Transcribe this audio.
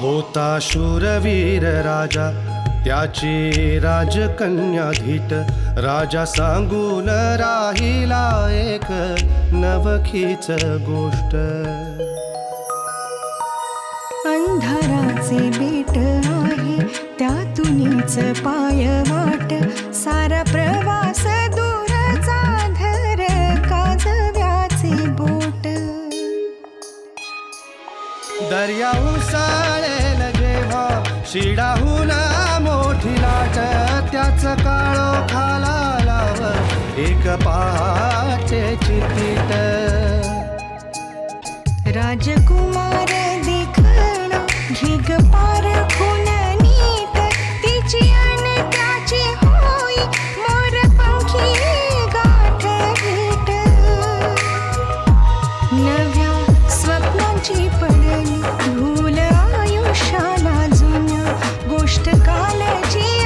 होता शूरवीर राजा त्याची राजकन्या धीट राजा सांगून राहिला एक नवखीच गोष्ट. अंधाराचे बेट आहे त्यातूनच पाय वाट दर्या उसाळेल जेव्हा शिडाहून मोठी लाट त्याच काळो खाला लाव एक पाचे चितीत राजकुमार colete.